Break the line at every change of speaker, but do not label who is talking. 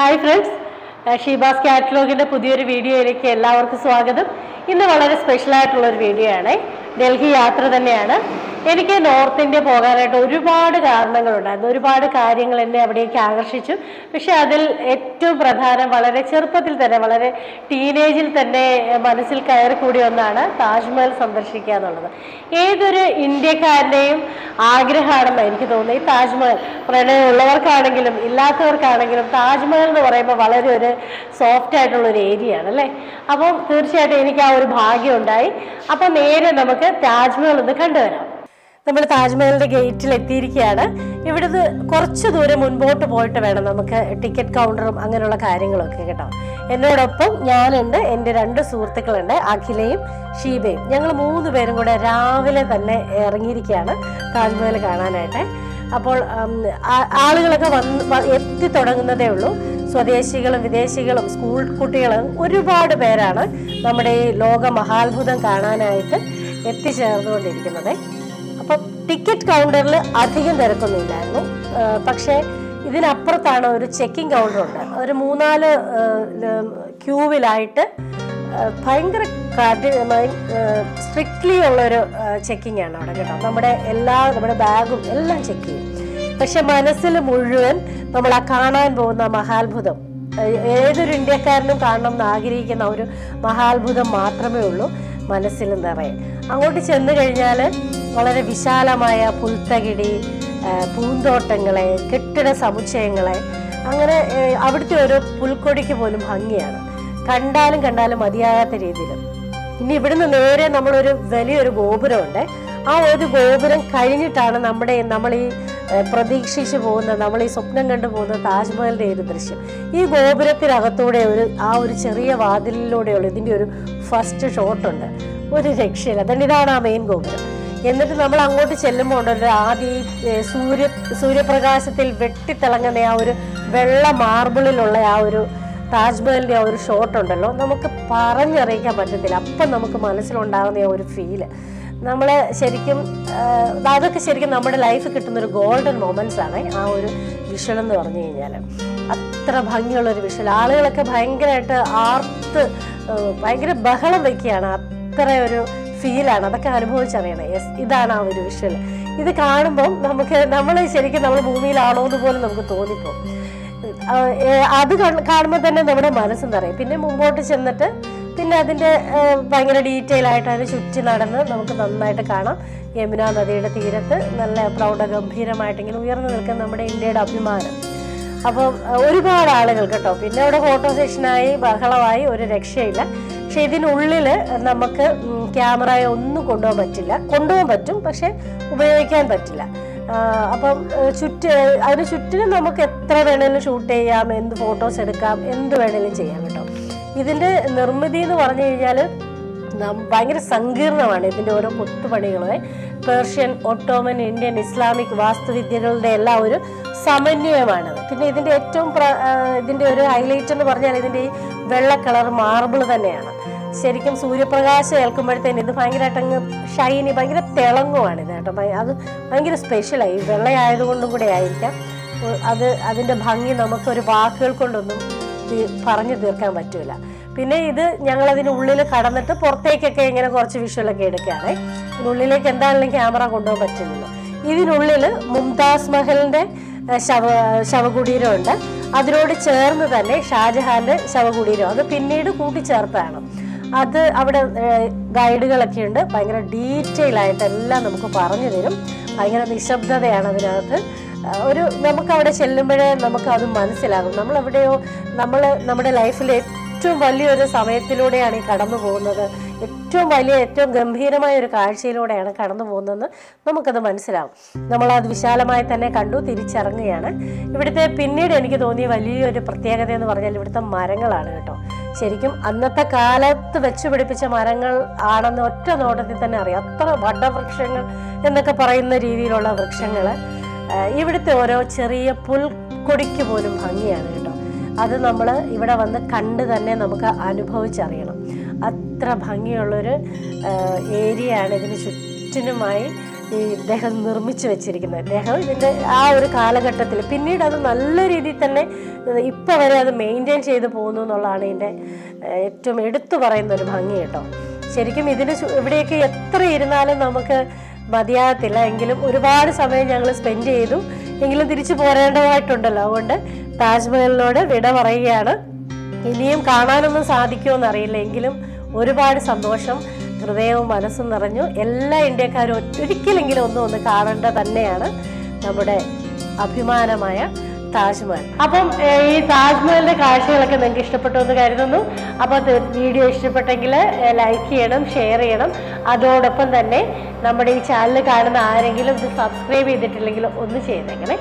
hi friends Sheeba's കാറ്റലോഗിൻ്റെ പുതിയൊരു വീഡിയോയിലേക്ക് എല്ലാവർക്കും സ്വാഗതം ഇന്ന് വളരെ സ്പെഷ്യൽ ആയിട്ടുള്ള ഒരു വീഡിയോ ആണ് ഡൽഹി യാത്ര തന്നെയാണ് എനിക്ക് നോർത്ത് ഇന്ത്യ പോകാനായിട്ട് ഒരുപാട് കാരണങ്ങളുണ്ടായിരുന്നു ഒരുപാട് കാര്യങ്ങൾ എന്നെ അവിടേക്ക് ആകർഷിച്ചു പക്ഷെ അതിൽ ഏറ്റവും പ്രധാനം വളരെ ചെറുപ്പത്തിൽ തന്നെ വളരെ ടീനേജിൽ തന്നെ മനസ്സിൽ കയറി കൂടിയ ഒന്നാണ് താജ്മഹൽ സന്ദർശിക്കുക എന്നുള്ളത് ഏതൊരു ഇന്ത്യക്കാരൻ്റെയും ആഗ്രഹമാണെന്ന് എനിക്ക് തോന്നുന്നത് ഈ താജ്മഹൽ പ്രണയമുള്ളവർക്കാണെങ്കിലും ഇല്ലാത്തവർക്കാണെങ്കിലും താജ്മഹൽ എന്ന് പറയുമ്പോൾ വളരെ ഒരു സോഫ്റ്റ് ആയിട്ടുള്ള ഒരു ഏരിയ ആണ് അല്ലേ അപ്പം തീർച്ചയായിട്ടും എനിക്ക് ആ ഒരു ഭാഗ്യം ഉണ്ടായി അപ്പം നേരെ നമുക്ക് താജ്മഹൽ ഒന്ന് കണ്ടുവരാം നമ്മൾ താജ്മഹലിന്റെ ഗേറ്റിൽ എത്തിയിരിക്കുകയാണ് ഇവിടുന്ന് കുറച്ച് ദൂരം മുൻപോട്ട് പോയിട്ട് വേണം നമുക്ക് ടിക്കറ്റ് കൗണ്ടറും അങ്ങനെയുള്ള കാര്യങ്ങളൊക്കെ കേട്ടോ എന്നോടൊപ്പം ഞാനുണ്ട് എൻ്റെ രണ്ട് സുഹൃത്തുക്കളുണ്ട് അഖിലയും ഷീബയും ഞങ്ങൾ മൂന്ന് പേരും കൂടെ രാവിലെ തന്നെ ഇറങ്ങിയിരിക്കുകയാണ് താജ്മഹൽ കാണാനായിട്ട് അപ്പോൾ ആളുകളൊക്കെ വന്ന് എത്തി തുടങ്ങുന്നതേ ഉള്ളൂ സ്വദേശികളും വിദേശികളും സ്കൂൾ കുട്ടികളും ഒരുപാട് പേരാണ് നമ്മുടെ ഈ ലോക മഹാത്ഭുതം കാണാനായിട്ട് എത്തിച്ചേർന്നുകൊണ്ടിരിക്കുന്നത് ടിക്കറ്റ് കൗണ്ടറിൽ അധികം തിരക്കൊന്നുമില്ലായിരുന്നു പക്ഷേ ഇതിനപ്പുറത്താണ് ഒരു ചെക്കിംഗ് കൗണ്ടർ ഉണ്ട് ഒരു മൂന്നാല് ക്യൂവിലായിട്ട് ഭയങ്കര സ്ട്രിക്ട്ലി ഉള്ളൊരു ചെക്കിംഗ് ആണ് അവിടെ കേട്ടോ നമ്മുടെ എല്ലാ നമ്മുടെ ബാഗും എല്ലാം ചെക്ക് ചെയ്യും പക്ഷെ മനസ്സിൽ മുഴുവൻ നമ്മൾ ആ കാണാൻ പോകുന്ന മഹാത്ഭുതം ഏതൊരു ഇന്ത്യക്കാരനും കാണണം എന്ന് ആഗ്രഹിക്കുന്ന ഒരു മഹാത്ഭുതം മാത്രമേ ഉള്ളൂ മനസ്സിൽ നിറയെ അങ്ങോട്ട് ചെന്ന് കഴിഞ്ഞാൽ വളരെ വിശാലമായ പുൽത്തകിടി പൂന്തോട്ടങ്ങളെ കെട്ടിട സമുച്ചയങ്ങളെ അങ്ങനെ അവിടുത്തെ ഒരു പുൽക്കൊടിക്ക് പോലും ഭംഗിയാണ് കണ്ടാലും കണ്ടാലും മതിയാകാത്ത രീതിയിൽ ഇനി ഇവിടുന്ന് നേരെ നമ്മളൊരു വലിയൊരു ഗോപുരമുണ്ട് ആ ഒരു ഗോപുരം കഴിഞ്ഞിട്ടാണ് നമ്മുടെ നമ്മൾ ഈ പ്രതീക്ഷിച്ചു പോകുന്ന നമ്മൾ ഈ സ്വപ്നം കണ്ടു പോകുന്ന താജ്മഹലിൻ്റെ ഒരു ദൃശ്യം ഈ ഗോപുരത്തിനകത്തൂടെ ഒരു ആ ഒരു ചെറിയ വാതിലിലൂടെയുള്ള ഇതിൻ്റെ ഒരു ഫസ്റ്റ് ഷോട്ടുണ്ട് ഒരു രക്ഷയില്ല അതുകൊണ്ട് ഇതാണ് ആ മെയിൻ ഗോപുരം എന്നിട്ട് നമ്മൾ അങ്ങോട്ട് ചെല്ലുമ്പോൾ ഉണ്ടല്ലോ ആദ്യം ഈ സൂര്യ സൂര്യപ്രകാശത്തിൽ വെട്ടിത്തിളങ്ങുന്ന ആ ഒരു വെള്ള മാർബിളിലുള്ള ആ ഒരു താജ്മഹലിൻ്റെ ആ ഒരു ഷോട്ട് ഉണ്ടല്ലോ നമുക്ക് പറഞ്ഞറിയിക്കാൻ പറ്റത്തില്ല അപ്പം നമുക്ക് മനസ്സിലുണ്ടാകുന്ന ആ ഒരു ഫീല് നമ്മൾ ശരിക്കും അതൊക്കെ ശരിക്കും നമ്മുടെ ലൈഫിൽ കിട്ടുന്ന ഒരു ഗോൾഡൻ മൊമെൻറ്റ്സ് ആണ് ആ ഒരു വിഷൽ എന്ന് പറഞ്ഞു കഴിഞ്ഞാൽ അത്ര ഭംഗിയുള്ളൊരു വിഷൽ ആളുകളൊക്കെ ഭയങ്കരമായിട്ട് ആർത്ത് ഭയങ്കര ബഹളം വയ്ക്കുകയാണ് അത്ര ഒരു ഫീലാണ് അതൊക്കെ അനുഭവിച്ചറിയണം യെസ് ഇതാണ് ആ ഒരു വിഷ്വൽ ഇത് കാണുമ്പോൾ നമുക്ക് നമ്മൾ ശരിക്കും നമ്മൾ ഭൂമിയിലാണോ എന്ന് പോലും നമുക്ക് തോന്നിപ്പോ അത് കാണുമ്പോൾ തന്നെ നമ്മുടെ മനസ്സ് നിറയും പിന്നെ മുമ്പോട്ട് ചെന്നിട്ട് പിന്നെ അതിൻ്റെ ഭയങ്കര ഡീറ്റെയിൽ ആയിട്ട് അതിന് ചുറ്റി നടന്ന് നമുക്ക് നന്നായിട്ട് കാണാം യമുന നദിയുടെ തീരത്ത് നല്ല പ്രൗഢ ഗംഭീരമായിട്ട് ഇങ്ങനെ ഉയർന്നു നിൽക്കുന്ന നമ്മുടെ ഇന്ത്യയുടെ അഭിമാനം അപ്പോൾ ഒരുപാട് ആളുകൾ കേട്ടോ പിന്നെ അവിടെ ഫോട്ടോ സെഷനായി ബഹളമായി ഒരു രക്ഷയില്ല പക്ഷെ ഇതിനുള്ളിൽ നമുക്ക് ക്യാമറയെ ഒന്നും കൊണ്ടുപോകാൻ പറ്റില്ല കൊണ്ടുപോകാൻ പറ്റും പക്ഷെ ഉപയോഗിക്കാൻ പറ്റില്ല അപ്പം ചുറ്റ് അതിന് ചുറ്റിനും നമുക്ക് എത്ര വേണേലും ഷൂട്ട് ചെയ്യാം എന്ത് ഫോട്ടോസ് എടുക്കാം എന്ത് വേണേലും ചെയ്യാം കേട്ടോ ഇതിൻ്റെ നിർമ്മിതി എന്ന് പറഞ്ഞു കഴിഞ്ഞാൽ ഭയങ്കര സങ്കീർണമാണ് ഇതിൻ്റെ ഓരോ കൊത്തുപണികളെ പേർഷ്യൻ ഒട്ടോമൻ ഇന്ത്യൻ ഇസ്ലാമിക് വാസ്തുവിദ്യകളുടെ എല്ലാം ഒരു സമന്വയമാണ് പിന്നെ ഇതിൻ്റെ ഏറ്റവും ഇതിൻ്റെ ഒരു ഹൈലൈറ്റ് എന്ന് പറഞ്ഞാൽ ഇതിൻ്റെ ഈ വെള്ള കളർ മാർബിൾ തന്നെയാണ് ശരിക്കും സൂര്യപ്രകാശം ഏൽക്കുമ്പോഴത്തേന് ഇത് ഭയങ്കരമായിട്ട് അങ്ങ് ഷൈനി ഭയങ്കര തിളങ്ങുമാണ് ഇത് കേട്ടോ അത് ഭയങ്കര സ്പെഷ്യലായി വെള്ളയായതുകൊണ്ടും കൂടെ ആയിരിക്കാം അത് അതിൻ്റെ ഭംഗി നമുക്കൊരു വാക്കുകൾ കൊണ്ടൊന്നും പറഞ്ഞു തീർക്കാൻ പറ്റില്ല പിന്നെ ഇത് ഞങ്ങൾ അതിന് ഉള്ളിൽ കടന്നിട്ട് പുറത്തേക്കൊക്കെ ഇങ്ങനെ കുറച്ച് വിഷ്വലൊക്കെ എടുക്കുകയാണ് ഇതിനുള്ളിലേക്ക് എന്താണെങ്കിലും ക്യാമറ കൊണ്ടുപോകാൻ പറ്റുന്നില്ല ഇതിനുള്ളിൽ മുംതാസ് മഹലിൻ്റെ ശവ ശവകുടീരമുണ്ട് അതിനോട് ചേർന്ന് തന്നെ ഷാജഹാന്റെ ശവകുടീരം അത് പിന്നീട് കൂട്ടിച്ചേർത്താണ് അത് അവിടെ ഗൈഡുകളൊക്കെ ഉണ്ട് ഭയങ്കര ഡീറ്റെയിൽ ആയിട്ട് എല്ലാം നമുക്ക് പറഞ്ഞു തരും ഭയങ്കര നിശബ്ദതയാണ് അതിനകത്ത് ഒരു നമുക്ക് അവിടെ ചെല്ലുമ്പോഴേ നമുക്ക് അത് മനസ്സിലാകും നമ്മൾ എവിടെയോ നമ്മൾ നമ്മുടെ ലൈഫിൽ ഏറ്റവും വലിയൊരു സമയത്തിലൂടെയാണ് ഈ കടന്നു പോകുന്നത് ഏറ്റവും വലിയ ഏറ്റവും ഗംഭീരമായ ഒരു കാഴ്ചയിലൂടെയാണ് കടന്നു പോകുന്നതെന്ന് നമുക്കത് മനസ്സിലാവും നമ്മളത് വിശാലമായി തന്നെ കണ്ടു തിരിച്ചിറങ്ങുകയാണ് ഇവിടുത്തെ പിന്നീട് എനിക്ക് തോന്നിയ വലിയൊരു പ്രത്യേകത എന്ന് പറഞ്ഞാൽ ഇവിടുത്തെ മരങ്ങളാണ് കേട്ടോ ശരിക്കും അന്നത്തെ കാലത്ത് വെച്ച് പിടിപ്പിച്ച മരങ്ങൾ ആണെന്ന് ഒറ്റ നോട്ടത്തിൽ തന്നെ അറിയാം അത്ര വടവൃക്ഷങ്ങൾ എന്നൊക്കെ പറയുന്ന രീതിയിലുള്ള വൃക്ഷങ്ങൾ ഇവിടുത്തെ ഓരോ ചെറിയ പുൽക്കൊടിക്ക് പോലും ഭംഗിയാണ് കേട്ടോ അത് നമ്മൾ ഇവിടെ വന്ന് കണ്ട് തന്നെ നമുക്ക് അനുഭവിച്ചറിയണം അത്ര ഭംഗിയുള്ളൊരു ഏരിയയാണ് ഇതിന് ചുറ്റിനുമായി ഈ ഇദ്ദേഹം നിർമ്മിച്ചു വെച്ചിരിക്കുന്നത് അദ്ദേഹം ഇതിൻ്റെ ആ ഒരു കാലഘട്ടത്തിൽ പിന്നീട് അത് നല്ല രീതിയിൽ തന്നെ ഇപ്പം വരെ അത് മെയിൻറ്റെയിൻ ചെയ്ത് പോകുന്നു എന്നുള്ളതാണ് ഇതിൻ്റെ ഏറ്റവും എടുത്തു പറയുന്ന ഒരു ഭംഗി കേട്ടോ ശരിക്കും ഇതിന് ഇവിടെയൊക്കെ എത്ര ഇരുന്നാലും നമുക്ക് മതിയാകത്തില്ല എങ്കിലും ഒരുപാട് സമയം ഞങ്ങൾ സ്പെൻഡ് ചെയ്തു എങ്കിലും തിരിച്ചു പോരേണ്ടതായിട്ടുണ്ടല്ലോ അതുകൊണ്ട് താജ്മഹലിനോട് വിട പറയുകയാണ് ഇനിയും കാണാനൊന്നും എന്നറിയില്ല എങ്കിലും ഒരുപാട് സന്തോഷം ഹൃദയവും മനസ്സും നിറഞ്ഞു എല്ലാ ഇന്ത്യക്കാരും ഒറ്റൊരിക്കലെങ്കിലും ഒന്നും ഒന്ന് കാണേണ്ട തന്നെയാണ് നമ്മുടെ അഭിമാനമായ താജ്മഹൽ അപ്പം ഈ താജ്മഹലിന്റെ കാഴ്ചകളൊക്കെ നിങ്ങൾക്ക് ഇഷ്ടപ്പെട്ടു എന്ന് കരുതുന്നു അപ്പോൾ വീഡിയോ ഇഷ്ടപ്പെട്ടെങ്കിൽ ലൈക്ക് ചെയ്യണം ഷെയർ ചെയ്യണം അതോടൊപ്പം തന്നെ നമ്മുടെ ഈ ചാനൽ കാണുന്ന ആരെങ്കിലും ഇത് സബ്സ്ക്രൈബ് ചെയ്തിട്ടില്ലെങ്കിൽ ഒന്ന് ചെയ്തെങ്കിലേ